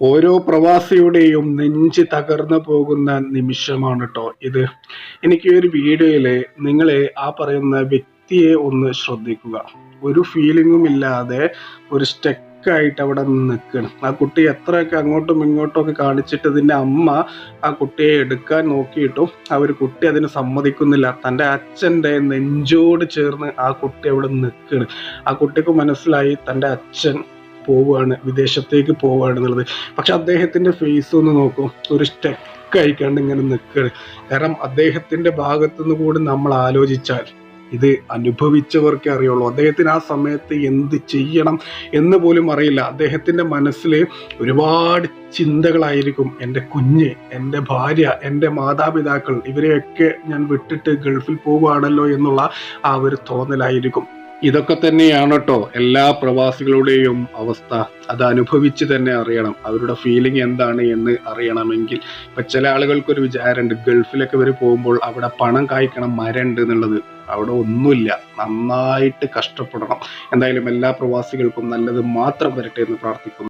ഓരോ പ്രവാസിയുടെയും നെഞ്ച് തകർന്നു പോകുന്ന നിമിഷമാണ് കേട്ടോ ഇത്. എനിക്ക് ഒരു വീഡിയോയിൽ നിങ്ങളെ ആ പറയുന്ന വ്യക്തിയെ ഒന്ന് ശ്രദ്ധിക്കുക. ഒരു ഫീലിങ്ങും ഇല്ലാതെ ഒരു സ്റ്റെക്കായിട്ട് അവിടെ നിൽക്കണം. ആ കുട്ടി എത്രയൊക്കെ അങ്ങോട്ടും ഇങ്ങോട്ടും ഒക്കെ കാണിച്ചിട്ട് ഇതിന്റെ അമ്മ ആ കുട്ടിയെ എടുക്കാൻ നോക്കിയിട്ടും ആ ഒരു കുട്ടി അതിന് സമ്മതിക്കുന്നില്ല. തന്റെ അച്ഛന്റെ നെഞ്ചോട് ചേർന്ന് ആ കുട്ടി അവിടെ നിൽക്കണം. ആ കുട്ടിക്ക് മനസ്സിലായി തന്റെ അച്ഛൻ പോവുകയാണ് വിദേശത്തേക്ക് പോവുകയാണ് എന്നുള്ളത് പക്ഷെ അദ്ദേഹത്തിന്റെ ഫേസ് ഒന്ന് നോക്കും ഒരു സ്റ്റെക്ക് ആയിക്കാണ്ട് ഇങ്ങനെ നിൽക്കുകയാണ്. കാരണം അദ്ദേഹത്തിന്റെ ഭാഗത്തുനിന്ന് കൂടി നമ്മൾ ആലോചിച്ചാൽ ഇത് അനുഭവിച്ചവർക്കേ അറിയുള്ളൂ. അദ്ദേഹത്തിന് ആ സമയത്ത് എന്ത് ചെയ്യണം എന്ന് പോലും അറിയില്ല. അദ്ദേഹത്തിന്റെ മനസ്സിൽ ഒരുപാട് ചിന്തകളായിരിക്കും. എന്റെ കുഞ്ഞ് എന്റെ ഭാര്യ എന്റെ മാതാപിതാക്കൾ ഇവരെയൊക്കെ ഞാൻ വിട്ടിട്ട് ഗൾഫിൽ പോവുകയാണല്ലോ എന്നുള്ള ആ ഒരു തോന്നലായിരിക്കും. ഇതൊക്കെ തന്നെയാണ് കേട്ടോ എല്ലാ പ്രവാസികളുടെയും അവസ്ഥ. അത് അനുഭവിച്ച് തന്നെ അറിയണം. അവരുടെ ഫീലിംഗ് എന്താണ് എന്ന് അറിയണമെങ്കിൽ. ഇപ്പൊ ചില ആളുകൾക്കൊരു വിചാരമുണ്ട്. ഗൾഫിലൊക്കെ വരെ പോകുമ്പോൾ അവിടെ പണം കായ്ക്കണം മരണ്ട് എന്നുള്ളത്. അവിടെ ഒന്നുമില്ല. നന്നായിട്ട് കഷ്ടപ്പെടണം. എന്തായാലും എല്ലാ പ്രവാസികൾക്കും നല്ലത് മാത്രം വരട്ടെ എന്ന് പ്രാർത്ഥിക്കുന്നു.